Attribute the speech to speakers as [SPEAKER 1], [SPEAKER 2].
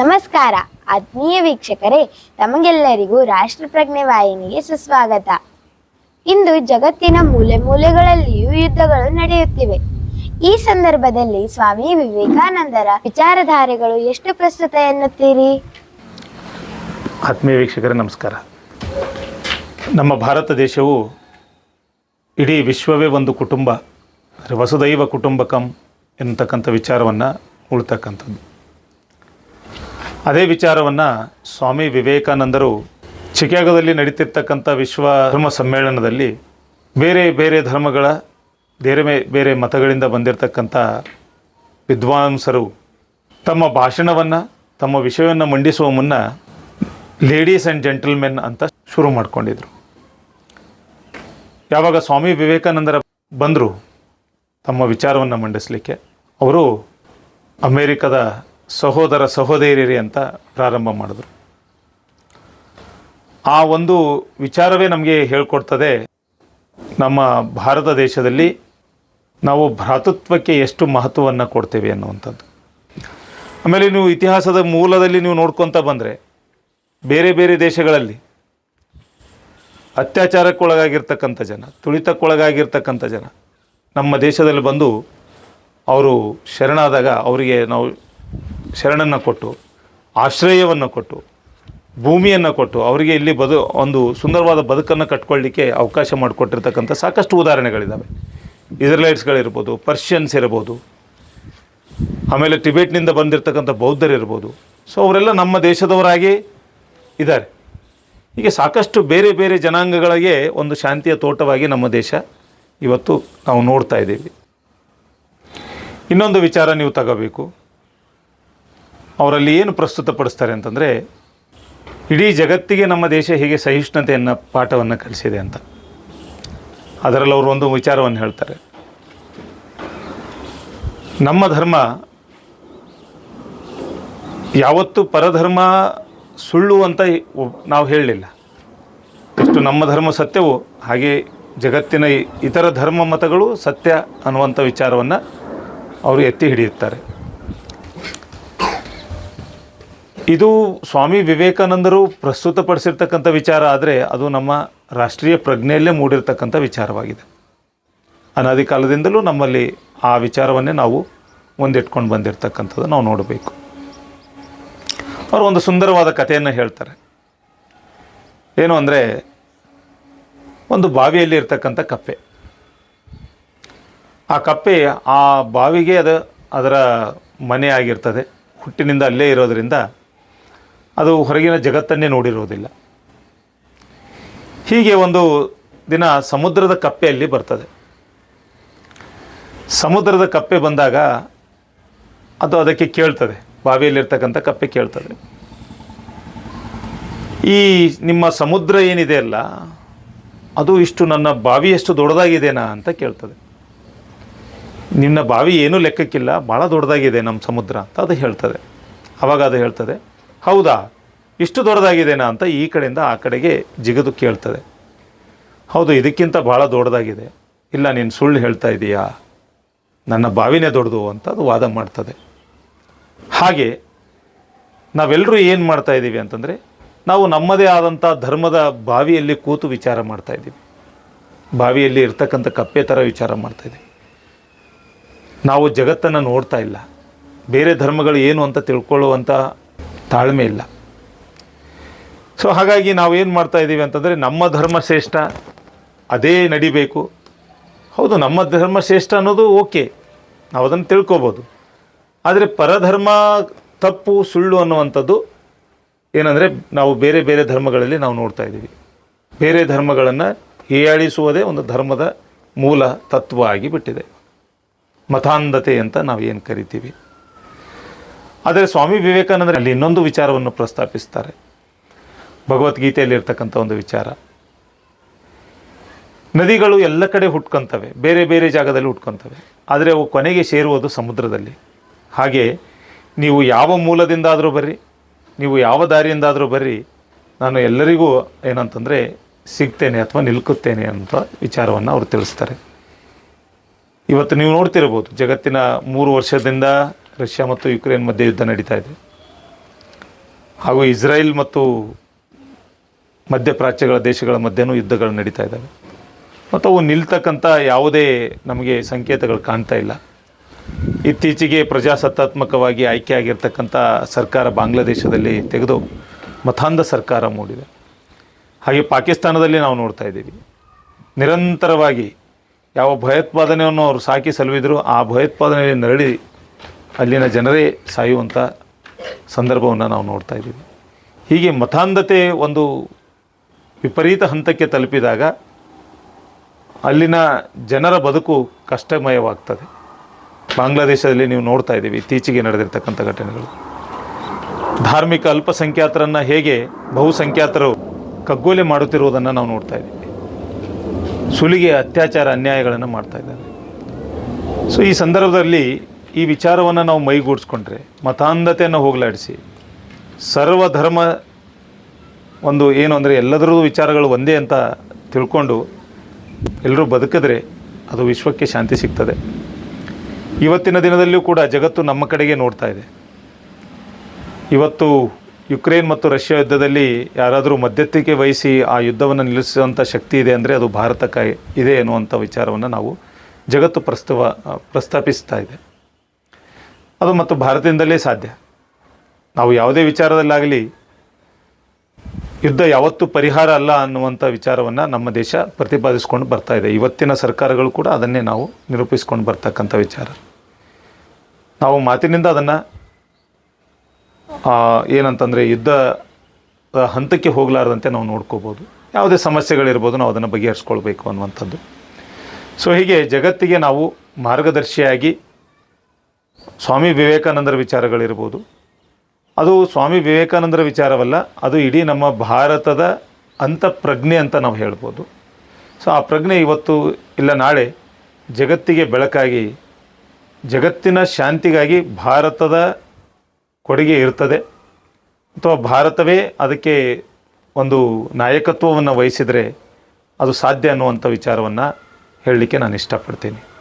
[SPEAKER 1] ನಮಸ್ಕಾರ, ಆತ್ಮೀಯ ವೀಕ್ಷಕರೇ, ತಮಗೆಲ್ಲರಿಗೂ ರಾಷ್ಟ್ರಪ್ರಜ್ಞೆ ವಾಹಿನಿಗೆ ಸುಸ್ವಾಗತ. ಇಂದು ಜಗತ್ತಿನ ಮೂಲೆ ಮೂಲೆಗಳಲ್ಲಿಯೂ ಯುದ್ಧಗಳು ನಡೆಯುತ್ತಿವೆ. ಈ ಸಂದರ್ಭದಲ್ಲಿ ಸ್ವಾಮಿ ವಿವೇಕಾನಂದರ ವಿಚಾರಧಾರೆಗಳು ಎಷ್ಟು ಪ್ರಸ್ತುತ ಎನ್ನುತ್ತೀರಿ?
[SPEAKER 2] ಆತ್ಮೀಯ ವೀಕ್ಷಕರೇ, ನಮಸ್ಕಾರ. ನಮ್ಮ ಭಾರತ ದೇಶವು ಇಡೀ ವಿಶ್ವವೇ ಒಂದು ಕುಟುಂಬ. ಅಂದರೆ ವಸುದೈವ ಕುಟುಂಬಕಂ ಎನ್ನತಕ್ಕಂಥ ವಿಚಾರವನ್ನು ಉಳ್ತಕ್ಕಂಥದ್ದು. ಅದೇ ವಿಚಾರವನ್ನು ಸ್ವಾಮಿ ವಿವೇಕಾನಂದರು ಚಿಕಾಗೋದಲ್ಲಿ ನಡೀತಿರ್ತಕ್ಕಂಥ ವಿಶ್ವ ಧರ್ಮ ಸಮ್ಮೇಳನದಲ್ಲಿ ಬೇರೆ ಬೇರೆ ಧರ್ಮಗಳ, ಬೇರೆ ಬೇರೆ ಮತಗಳಿಂದ ಬಂದಿರತಕ್ಕಂಥ ವಿದ್ವಾಂಸರು ತಮ್ಮ ಭಾಷಣವನ್ನು, ತಮ್ಮ ವಿಷಯವನ್ನು ಮಂಡಿಸುವ ಮುನ್ನ ಲೇಡೀಸ್ ಆ್ಯಂಡ್ ಜೆಂಟಲ್ಮೆನ್ ಅಂತ ಶುರು ಮಾಡ್ಕೊಂಡಿದ್ರು. ಯಾವಾಗ ಸ್ವಾಮಿ ವಿವೇಕಾನಂದರ ಬಂದರು ತಮ್ಮ ವಿಚಾರವನ್ನು ಮಂಡಿಸಲಿಕ್ಕೆ. ಅವರು ಅಮೇರಿಕದ ಸಹೋದರ ಸಹೋದರಿಯರಿ ಅಂತ ಪ್ರಾರಂಭ ಮಾಡಿದ್ರು. ಆ ಒಂದು ವಿಚಾರವೇ ನಮಗೆ ಹೇಳ್ಕೊಡ್ತದೆ, ನಮ್ಮ ಭಾರತ ದೇಶದಲ್ಲಿ ನಾವು ಭ್ರಾತೃತ್ವಕ್ಕೆ ಎಷ್ಟು ಮಹತ್ವವನ್ನು ಕೊಡ್ತೇವೆ ಅನ್ನುವಂಥದ್ದು. ಆಮೇಲೆ ನೀವು ಇತಿಹಾಸದ ಮೂಲದಲ್ಲಿ ನೀವು ನೋಡ್ಕೊತ ಬಂದರೆ, ಬೇರೆ ಬೇರೆ ದೇಶಗಳಲ್ಲಿ ಅತ್ಯಾಚಾರಕ್ಕೊಳಗಾಗಿರ್ತಕ್ಕಂಥ ಜನ, ತುಳಿತಕ್ಕೊಳಗಾಗಿರ್ತಕ್ಕಂಥ ಜನ ನಮ್ಮ ದೇಶದಲ್ಲಿ ಬಂದು ಅವರು ಶರಣಾದಾಗ ಅವರಿಗೆ ನಾವು ಶರಣನ್ನು ಕೊಟ್ಟು, ಆಶ್ರಯವನ್ನು ಕೊಟ್ಟು, ಭೂಮಿಯನ್ನು ಕೊಟ್ಟು, ಅವರಿಗೆ ಇಲ್ಲಿ ಬದು, ಒಂದು ಸುಂದರವಾದ ಬದುಕನ್ನು ಕಟ್ಕೊಳ್ಳಿಕ್ಕೆ ಅವಕಾಶ ಮಾಡಿಕೊಟ್ಟಿರ್ತಕ್ಕಂಥ ಸಾಕಷ್ಟು ಉದಾಹರಣೆಗಳಿದ್ದಾವೆ ಇಸ್ರೇಲೈಟ್ಸ್ಗಳಿರ್ಬೋದು, ಪರ್ಷಿಯನ್ಸ್ ಇರ್ಬೋದು, ಆಮೇಲೆ ಟಿಬೇಟ್ನಿಂದ ಬಂದಿರತಕ್ಕಂಥ ಬೌದ್ಧರಿರ್ಬೋದು ಸೊ ಅವರೆಲ್ಲ ನಮ್ಮ ದೇಶದವರಾಗಿ ಇದ್ದಾರೆ. ಹೀಗೆ ಸಾಕಷ್ಟು ಬೇರೆ ಬೇರೆ ಜನಾಂಗಗಳಿಗೆ ಒಂದು ಶಾಂತಿಯ ತೋಟವಾಗಿ ನಮ್ಮ ದೇಶ ಇವತ್ತು ನಾವು ನೋಡ್ತಾ ಇದ್ದೀವಿ. ಇನ್ನೊಂದು ವಿಚಾರ ನೀವು ತಗೋಬೇಕು. ಅವರಲ್ಲಿ ಏನು ಪ್ರಸ್ತುತಪಡಿಸ್ತಾರೆ ಅಂತಂದರೆ, ಇಡೀ ಜಗತ್ತಿಗೆ ನಮ್ಮ ದೇಶ ಹೇಗೆ ಸಹಿಷ್ಣುತೆಯನ್ನು, ಪಾಠವನ್ನು ಕಲಿಸಿದೆ ಅಂತ. ಅದರಲ್ಲಿ ಅವರು ಒಂದು ವಿಚಾರವನ್ನು ಹೇಳ್ತಾರೆ. ನಮ್ಮ ಧರ್ಮ ಯಾವತ್ತೂ ಪರಧರ್ಮ ಸುಳ್ಳು ಅಂತ ನಾವು ಹೇಳಲಿಲ್ಲ. ಎಷ್ಟು ನಮ್ಮ ಧರ್ಮ ಸತ್ಯವೋ ಹಾಗೆ ಜಗತ್ತಿನ ಇತರ ಧರ್ಮ ಮತಗಳು ಸತ್ಯ ಅನ್ನುವಂಥ ವಿಚಾರವನ್ನು ಅವರು ಎತ್ತಿ ಹಿಡಿಯುತ್ತಾರೆ. ಇದು ಸ್ವಾಮಿ ವಿವೇಕಾನಂದರು ಪ್ರಸ್ತುತಪಡಿಸಿರ್ತಕ್ಕಂಥ ವಿಚಾರ ಆದರೆ ಅದು ನಮ್ಮ ರಾಷ್ಟ್ರೀಯ ಪ್ರಜ್ಞೆಯಲ್ಲೇ ಮೂಡಿರ್ತಕ್ಕಂಥ ವಿಚಾರವಾಗಿದೆ. ಅನಾದಿ ಕಾಲದಿಂದಲೂ ನಮ್ಮಲ್ಲಿ ಆ ವಿಚಾರವನ್ನೇ ನಾವು ಮುಂದಿಟ್ಕೊಂಡು ಬಂದಿರತಕ್ಕಂಥದ್ದು ನಾವು ನೋಡಬೇಕು. ಅವರು ಒಂದು ಸುಂದರವಾದ ಕಥೆಯನ್ನು ಹೇಳ್ತಾರೆ. ಏನು ಅಂದರೆ ಒಂದು ಬಾವಿಯಲ್ಲಿ ಇರ್ತಕ್ಕಂಥ ಕಪ್ಪೆ. ಆ ಕಪ್ಪೆ ಆ ಬಾವಿಗೆ ಅದು ಅದರ ಮನೆ ಆಗಿರ್ತದೆ. ಹುಟ್ಟಿನಿಂದ ಅಲ್ಲೇ ಇರೋದರಿಂದ ಅದು ಹೊರಗಿನ ಜಗತ್ತನ್ನೇ ನೋಡಿರೋದಿಲ್ಲ. ಹೀಗೆ ಒಂದು ದಿನ ಸಮುದ್ರದ ಕಪ್ಪೆಯಲ್ಲಿ ಬರ್ತದೆ. ಸಮುದ್ರದ ಕಪ್ಪೆ ಬಂದಾಗ ಅದು ಅದಕ್ಕೆ ಕೇಳ್ತದೆ. ಬಾವಿಯಲ್ಲಿರ್ತಕ್ಕಂಥ ಕಪ್ಪೆ ಕೇಳ್ತದೆ. ಈ ನಿಮ್ಮ ಸಮುದ್ರ ಏನಿದೆ ಅಲ್ಲ ಅದು ಇಷ್ಟು ನನ್ನ ಬಾವಿಯಷ್ಟು ದೊಡ್ಡದಾಗಿದೆನಾ ಅಂತ ಕೇಳ್ತದೆ. ನಿನ್ನ ಬಾವಿ ಏನೂ ಲೆಕ್ಕಕ್ಕಿಲ್ಲ ಭಾಳ ದೊಡ್ಡದಾಗಿದೆ ನಮ್ಮ ಸಮುದ್ರ ಅಂತ ಅದು ಹೇಳ್ತದೆ. ಅವಾಗ ಅದು ಹೇಳ್ತದೆ, ಹೌದಾ, ಇಷ್ಟು ದೊಡ್ಡದಾಗಿದೆನಾ ಅಂತ ಈ ಕಡೆಯಿಂದ ಆ ಕಡೆಗೆ ಜಿಗದು ಕೇಳ್ತದೆ. ಹೌದು, ಇದಕ್ಕಿಂತ ಭಾಳ ದೊಡ್ಡದಾಗಿದೆ. ಇಲ್ಲ, ನೀನು ಸುಳ್ಳು ಹೇಳ್ತಾ ಇದೀಯಾ? ನನ್ನ ಬಾವಿನೇ ದೊಡ್ಡದು ಅಂತ ಅದು ವಾದ ಮಾಡ್ತದೆ. ಹಾಗೆ ನಾವೆಲ್ಲರೂ ಏನು ಮಾಡ್ತಾ ಇದ್ದೀವಿ ಅಂತಂದರೆ ನಾವು ನಮ್ಮದೇ ಆದಂಥ ಧರ್ಮದ ಬಾವಿಯಲ್ಲಿ ಕೂತು ವಿಚಾರ ಮಾಡ್ತಾ ಇದ್ದೀವಿ. ಬಾವಿಯಲ್ಲಿ ಇರ್ತಕ್ಕಂಥ ಕಪ್ಪೆ ಥರ ವಿಚಾರ ಮಾಡ್ತಾ ಇದ್ದೀವಿ. ನಾವು ಜಗತ್ತನ್ನು ನೋಡ್ತಾ ಇಲ್ಲ. ಬೇರೆ ಧರ್ಮಗಳು ಏನು ಅಂತ ತಿಳ್ಕೊಳ್ಳುವಂಥ ತಾಳ್ಮೆ ಇಲ್ಲ. ಸೊ ಹಾಗಾಗಿ ನಾವು ಏನು ಮಾಡ್ತಾ ಇದ್ದೀವಿ ಅಂತಂದರೆ ನಮ್ಮ ಧರ್ಮ ಶ್ರೇಷ್ಠ, ಅದೇ ನಡಿಬೇಕು. ಹೌದು, ನಮ್ಮ ಧರ್ಮ ಶ್ರೇಷ್ಠ ಅನ್ನೋದು ಓಕೆ. ನಾವು ಅದನ್ನು ತಿಳ್ಕೊಬೋದು. ಆದರೆ ಪರಧರ್ಮ ತಪ್ಪು ಸುಳ್ಳು ಅನ್ನುವಂಥದ್ದು ಏನಂದರೆ ನಾವು ಬೇರೆ ಬೇರೆ ಧರ್ಮಗಳಲ್ಲಿ ನಾವು ನೋಡ್ತಾ ಇದ್ದೀವಿ. ಬೇರೆ ಧರ್ಮಗಳನ್ನು ಹೀಯಾಳಿಸುವುದೇ ಒಂದು ಧರ್ಮದ ಮೂಲ ತತ್ವ ಆಗಿ ಬಿಟ್ಟಿದೆ. ಮತಾಂಧತೆ ಅಂತ ನಾವು ಏನು ಕರಿತೀವಿ? ಆದರೆ ಸ್ವಾಮಿ ವಿವೇಕಾನಂದರು ಅಲ್ಲಿ ಇನ್ನೊಂದು ವಿಚಾರವನ್ನು ಪ್ರಸ್ತಾಪಿಸ್ತಾರೆ. ಭಗವದ್ಗೀತೆಯಲ್ಲಿ ಇರ್ತಕ್ಕಂಥ ಒಂದು ವಿಚಾರ. ನದಿಗಳು ಎಲ್ಲ ಕಡೆ ಹುಟ್ಕೊಂತವೆ, ಬೇರೆ ಬೇರೆ ಜಾಗದಲ್ಲಿ ಹುಟ್ಕೊಂತವೆ. ಆದರೆ ಅವು ಕೊನೆಗೆ ಸೇರುವುದು ಸಮುದ್ರದಲ್ಲಿ. ಹಾಗೆ ನೀವು ಯಾವ ಮೂಲದಿಂದಾದರೂ ಬರ್ರಿ ನೀವು ಯಾವ ದಾರಿಯಿಂದಾದರೂ ಬರ್ರಿ, ನಾನು ಎಲ್ಲರಿಗೂ ಏನಂತಂದರೆ ಸಿಗ್ತೇನೆ ಅಥವಾ ನಿಲ್ಕುತ್ತೇನೆ ಅಂತ ವಿಚಾರವನ್ನು ಅವರು ತಿಳಿಸ್ತಾರೆ. ಇವತ್ತು ನೀವು ನೋಡ್ತಿರ್ಬೋದು ಜಗತ್ತಿನ ಮೂರು ವರ್ಷದಿಂದ ರಷ್ಯಾ ಮತ್ತು ಯುಕ್ರೇನ್ ಮಧ್ಯೆ ಯುದ್ಧ ನಡೀತಾ ಇದೆ. ಹಾಗೂ ಇಸ್ರೇಲ್ ಮತ್ತು ಮಧ್ಯಪ್ರಾಚ್ಯಗಳ ದೇಶಗಳ ಮಧ್ಯೆನೂ ಯುದ್ಧಗಳು ನಡೀತಾ ಇದ್ದಾವೆ. ಮತ್ತು ಅವು ನಿಲ್ತಕ್ಕಂಥ ಯಾವುದೇ ನಮಗೆ ಸಂಕೇತಗಳು ಕಾಣ್ತಾ ಇಲ್ಲ. ಇತ್ತೀಚೆಗೆ ಪ್ರಜಾಸತ್ತಾತ್ಮಕವಾಗಿ ಆಯ್ಕೆಯಾಗಿರ್ತಕ್ಕಂಥ ಸರ್ಕಾರ ಬಾಂಗ್ಲಾದೇಶದಲ್ಲಿ ತೆಗೆದು ಮತಾಂಧ ಸರ್ಕಾರ ಮೂಡಿದೆ. ಹಾಗೆ ಪಾಕಿಸ್ತಾನದಲ್ಲಿ ನಾವು ನೋಡ್ತಾ ಇದ್ದೀವಿ. ನಿರಂತರವಾಗಿ ಯಾವ ಭಯೋತ್ಪಾದನೆಯನ್ನು ಅವರು ಸಾಕಿ ಸಲುವಿದ್ರು, ಆ ಭಯೋತ್ಪಾದನೆಯಲ್ಲಿ ನರಳಿ ಅಲ್ಲಿನ ಜನರೇ ಸಾಯುವಂಥ ಸಂದರ್ಭವನ್ನು ನಾವು ನೋಡ್ತಾ ಇದ್ದೀವಿ. ಹೀಗೆ ಮತಾಂಧತೆ ಒಂದು ವಿಪರೀತ ಹಂತಕ್ಕೆ ತಲುಪಿದಾಗ ಅಲ್ಲಿನ ಜನರ ಬದುಕು ಕಷ್ಟಮಯವಾಗ್ತದೆ. ಬಾಂಗ್ಲಾದೇಶದಲ್ಲಿ ನೀವು ನೋಡ್ತಾ ಇದ್ದೀವಿ ಇತ್ತೀಚೆಗೆ ನಡೆದಿರ್ತಕ್ಕಂಥ ಘಟನೆಗಳು. ಧಾರ್ಮಿಕ ಅಲ್ಪಸಂಖ್ಯಾತರನ್ನು ಹೇಗೆ ಬಹುಸಂಖ್ಯಾತರು ಕಗ್ಗೋಲೆ ಮಾಡುತ್ತಿರುವುದನ್ನು ನಾವು ನೋಡ್ತಾ ಇದ್ದೀವಿ. ಸುಲಿಗೆ ಅತ್ಯಾಚಾರ ಅನ್ಯಾಯಗಳನ್ನು ಮಾಡ್ತಾ ಇದ್ದಾರೆ. ಸೊ ಈ ಸಂದರ್ಭದಲ್ಲಿ ಈ ವಿಚಾರವನ್ನು ನಾವು ಮೈಗೂಡಿಸ್ಕೊಂಡ್ರೆ, ಮತಾಂಧತೆಯನ್ನು ಹೋಗಲಾಡಿಸಿ, ಸರ್ವಧರ್ಮ ಒಂದು ಏನು ಅಂದರೆ ಎಲ್ಲದರದ್ದು ವಿಚಾರಗಳು ಒಂದೇ ಅಂತ ತಿಳ್ಕೊಂಡು ಎಲ್ಲರೂ ಬದುಕಿದ್ರೆ ಅದು ವಿಶ್ವಕ್ಕೆ ಶಾಂತಿ ಸಿಗ್ತದೆ. ಇವತ್ತಿನ ದಿನದಲ್ಲಿಯೂ ಕೂಡ ಜಗತ್ತು ನಮ್ಮ ಕಡೆಗೆ ನೋಡ್ತಾ ಇದೆ. ಇವತ್ತು ಯುಕ್ರೇನ್ ಮತ್ತು ರಷ್ಯಾ ಯುದ್ಧದಲ್ಲಿ ಯಾರಾದರೂ ಮಧ್ಯಸ್ಥಿಕೆ ವಹಿಸಿ ಆ ಯುದ್ಧವನ್ನು ನಿಲ್ಲಿಸುವಂಥ ಶಕ್ತಿ ಇದೆ ಅಂದರೆ ಅದು ಭಾರತಕ್ಕೆ ಇದೆ ಎನ್ನುವಂಥ ವಿಚಾರವನ್ನು ನಾವು ಜಗತ್ತು ಪ್ರಸ್ತುವ, ಪ್ರಸ್ತಾಪಿಸ್ತಾ ಇದೆ. ಅದು ಮತ್ತು ಭಾರತದಿಂದಲೇ ಸಾಧ್ಯ. ನಾವು ಯಾವುದೇ ವಿಚಾರದಲ್ಲಾಗಲಿ ಯುದ್ಧ ಯಾವತ್ತೂ ಪರಿಹಾರ ಅಲ್ಲ ಅನ್ನುವಂಥ ವಿಚಾರವನ್ನು ನಮ್ಮ ದೇಶ ಪ್ರತಿಪಾದಿಸ್ಕೊಂಡು ಬರ್ತಾ ಇದೆ. ಇವತ್ತಿನ ಸರ್ಕಾರಗಳು ಕೂಡ ಅದನ್ನೇ ನಾವು ನಿರೂಪಿಸ್ಕೊಂಡು ಬರ್ತಕ್ಕಂಥ ವಿಚಾರ. ನಾವು ಮಾತಿನಿಂದ ಅದನ್ನು ಏನಂತಂದರೆ ಯುದ್ಧ ಹಂತಕ್ಕೆ ಹೋಗಲಾರದಂತೆ ನಾವು ನೋಡ್ಕೋಬೋದು. ಯಾವುದೇ ಸಮಸ್ಯೆಗಳಿರ್ಬೋದು ನಾವು ಅದನ್ನು ಬಗೆಹರಿಸ್ಕೊಳ್ಬೇಕು ಅನ್ನುವಂಥದ್ದು. ಸೊ ಹೀಗೆ ಜಗತ್ತಿಗೆ ನಾವು ಮಾರ್ಗದರ್ಶಿಯಾಗಿ ಸ್ವಾಮಿ ವಿವೇಕಾನಂದರ ವಿಚಾರಗಳಿರ್ಬೋದು. ಅದು ಸ್ವಾಮಿ ವಿವೇಕಾನಂದರ ವಿಚಾರವಲ್ಲ, ಅದು ಇಡೀ ನಮ್ಮ ಭಾರತದ ಅಂತಃಪ್ರಜ್ಞೆ ಅಂತ ನಾವು ಹೇಳ್ಬೋದು. ಸೊ ಆ ಪ್ರಜ್ಞೆ ಇವತ್ತು ಇಲ್ಲ, ನಾಳೆ ಜಗತ್ತಿಗೆ ಬೆಳಕಾಗಿ ಜಗತ್ತಿನ ಶಾಂತಿಗಾಗಿ ಭಾರತದ ಕೊಡುಗೆ ಇರ್ತದೆ. ಅಥವಾ ಭಾರತವೇ ಅದಕ್ಕೆ ಒಂದು ನಾಯಕತ್ವವನ್ನು ವಹಿಸಿದರೆ ಅದು ಸಾಧ್ಯ ಅನ್ನುವಂಥ ವಿಚಾರವನ್ನು ಹೇಳಲಿಕ್ಕೆ ನಾನು ಇಷ್ಟಪಡ್ತೀನಿ.